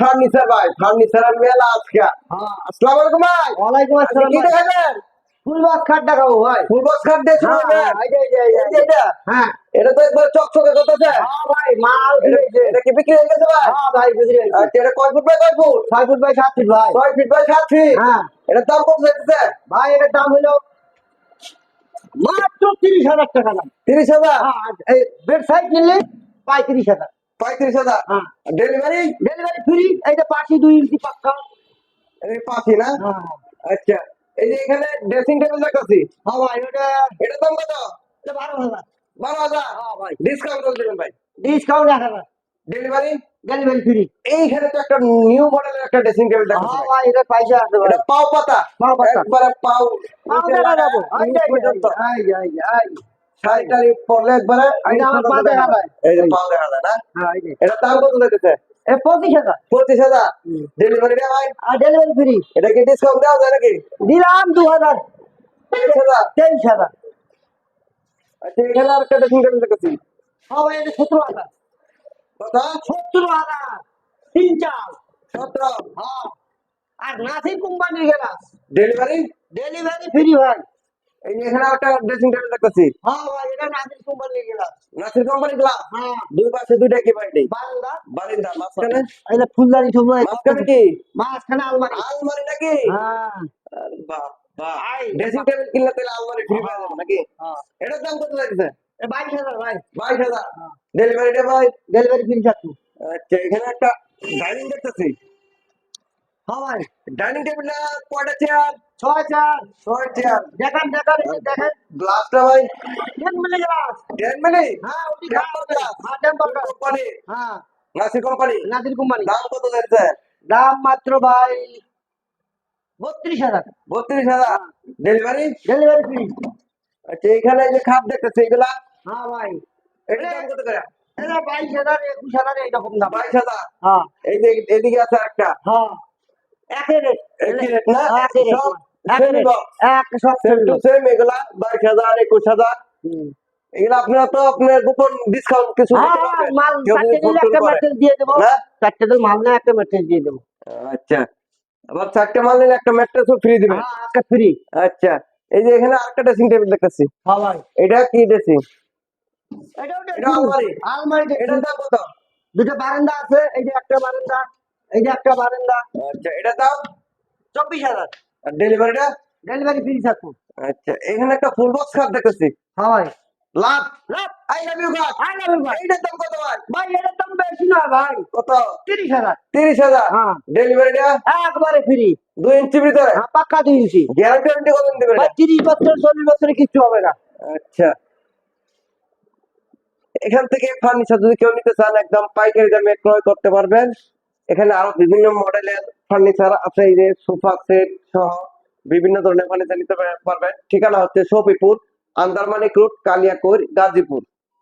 Furniture ভাই ফার্নিচারের মেলা আজকে। হ্যাঁ। আসসালামু আলাইকুম ভাই। ওয়ালাইকুম আসসালাম কি। দেখাবেন ফুল খাট দেখাবো ভাই। ফুল বক্স কাট দিয়ে শুরু হ্যাঁ, যে এটা? হ্যাঁ। এটা তো একবার চকচকে করতেছে? হ্যাঁ ভাই মাল এটা কি বিক্রি হয়ে গেছে ভাই? হ্যাঁ ভাই আচ্ছা এটা কয় ফুট বাই কয় ফুট? ছয় ফুট বাই সাত ফিট ভাই। ছয় ফিট বাই সাত ফিট? হ্যাঁ। এটার দাম কত যাইতেছে ভাই এটার দাম হলো মাত্র তিরিশ হাজার টাকা দাম। তিরিশ হাজার? হ্যাঁ এই বেড সাইড নিলে পঁয়ত্রিশ হাজার। পঁয়ত্রিশ হাজার। হ্যাঁ। ডেলিভারি ডেলিভারি ফ্রি এই যে পাশে দুই ইঞ্চি পাক্কা। এই পাখি না? হ্যাঁ। আচ্ছা। এই যে এখানে ড্রেসিং টেবিল দেখতেছি। হ্যাঁ ভাই ওটা এটার দাম কত? এটা বারো হাজার। বারো হাজার? হ্যাঁ ভাই। ডিসকাউন্ট করে দেবেন ভাই। ডিসকাউন্ট এক হাজার। ডেলিভারি ডেলিভারি ফ্রি এইখানে তো একটা নিউ মডেলের একটা ড্রেসিং টেবিল হ্যাঁ দেখতেছি ভাই এটা পয়সা এটা পাও পাতা। পাও পাতা। একবারে পাও। পাও দেখা। শাড়িটারি পরলে একবারে। এই যে দেখা যায় না? হ্যাঁ এই যে। এটা দাম কত দিতেছে এ পঁচিশ হাজার। পঁচিশ হাজার? ডেলিভারি দেওয়া হয় আর ডেলিভারি ফ্রি এটা কি ডিসকাউন্ট দেওয়া যায় নাকি? দিলাম দু হাজার। তিরিশ হাজার? তেইশ হাজার। আচ্ছা এখানে আর এটা সতেরো হাজার। কত? হাজার। তিন সতেরো? হ্যাঁ। আর নাসির কোম্পানির গেলাস। ডেলিভারি ডেলিভারি ফ্রি ভাই। এই এখানে একটা ড্রেসিং টেবিল দেখতেছি। হ্যাঁ ভাই এটা নাসির কোম্পানির গেলাস নাসির কোম্পানি গ্লাস হ্যাঁ। দুই পাশে দুইটা কি বাড়ি বারান্দা। বারিন্দা মাঝখানে? এই যে ফুলদারি সব মাঝখানে কি? মাঝখানে আলমারি। নাকি? হ্যাঁ। ড্রেসিং টেবিল কিনলে তাহলে আলমারি ফ্রি পাওয়া যাবে নাকি? হ্যাঁ। এটার দাম কত লাগছে? বাইশ হাজার ভাই। বাইশ হাজার? ডেলিভারিটা ভাই? ডেলিভারি ফ্রি থাকতো আচ্ছা এখানে একটা ডাইনিং দেখতেছি। হ্যাঁ ভাই। ডাইনিং টেবিলটা কয়টা চেয়ার ছয় চার ছয় চেয়ার দেখান দেখান দেখেন। গ্লাসটা ভাই। তিন মিলে গ্লাস টেন মিনিট? হ্যাঁ টেম্পার গ্লাস হ্যাঁ টেম্পার গ্লাস কোম্পানি হ্যাঁ। নাসি কোম্পানি নাসির কোম্পানি দাম কত যাচ্ছে দাম মাত্র ভাই বত্রিশ হাজার। বত্রিশ হাজার? ডেলিভারি ডেলিভারি ফ্রি আচ্ছা এখানে যে খাট দেখতেছি এগুলা? হ্যাঁ ভাই। এটা দাম কত করে? এটা বাইশ হাজার একুশ হাজার এইরকম দাম। বাইশ হাজার? হ্যাঁ। এই যে এদিকে আছে একটা হ্যাঁ। একই রেট একই rate না? একই রেট আপনারা তো আপনার গোপন ডিসকাউন্ট কিছু হ্যাঁ, মাল একটা করে। দিয়ে দেবো। হ্যাঁ? চারটে মাল একটা মেসেজ দিয়ে দেবো। আচ্ছা। আবার চারটে মাল নিলে একটা ম্যাট্রেসও ফ্রি দিবেন। হ্যাঁ একটা ফ্রি আচ্ছা। এই যে এখানে আরেকটা ড্রেসিং টেবিল দেখতেছি। হ্যাঁ এটা কি ড্রেসিং এটা এটা আলমারি? আলমারি এটার দাম কত? দুটো বারান্দা আছে। এই যে একটা বারান্দা এই যে একটা বারান্দা। আচ্ছা এটার দাম? চব্বিশ হাজার। আর ডেলিভারিটা ডেলিভারি ফ্রি থাকব আচ্ছা এখানে একটা ফুল বক্স কার্ড দেখতেছি। হ্যাঁ। Love. Love. I love you I love এইটার দাম কত ভাই? ভাই এটার দাম বেশি নয় ভাই। কত? তিরিশ হাজার। তিরিশ হাজার? হ্যাঁ। ডেলিভারিটা একবারে ফ্রি দুই ইঞ্চি ভিতরে? হ্যাঁ পাক্কা দুই ইঞ্চি গ্যারান্টি ওয়ারেন্টি কত দিবেন ভাই তিরিশ বছর চল্লিশ বছরে কিচ্ছু হবে না। আচ্ছা। এখান থেকে ফার্নিচার যদি কেউ নিতে চান একদম পাইকারি দামে ক্রয় করতে পারবেন। এখানে আরও বিভিন্ন মডেলের ফার্নিচার আছে, এই যে সোফা সেট সহ বিভিন্ন ধরনের ফার্নিচার নিতে পারবেন। ঠিকানা হচ্ছে শফিপুর, আন্দারমানিক রোড, কালিয়াকৈর, গাজীপুর।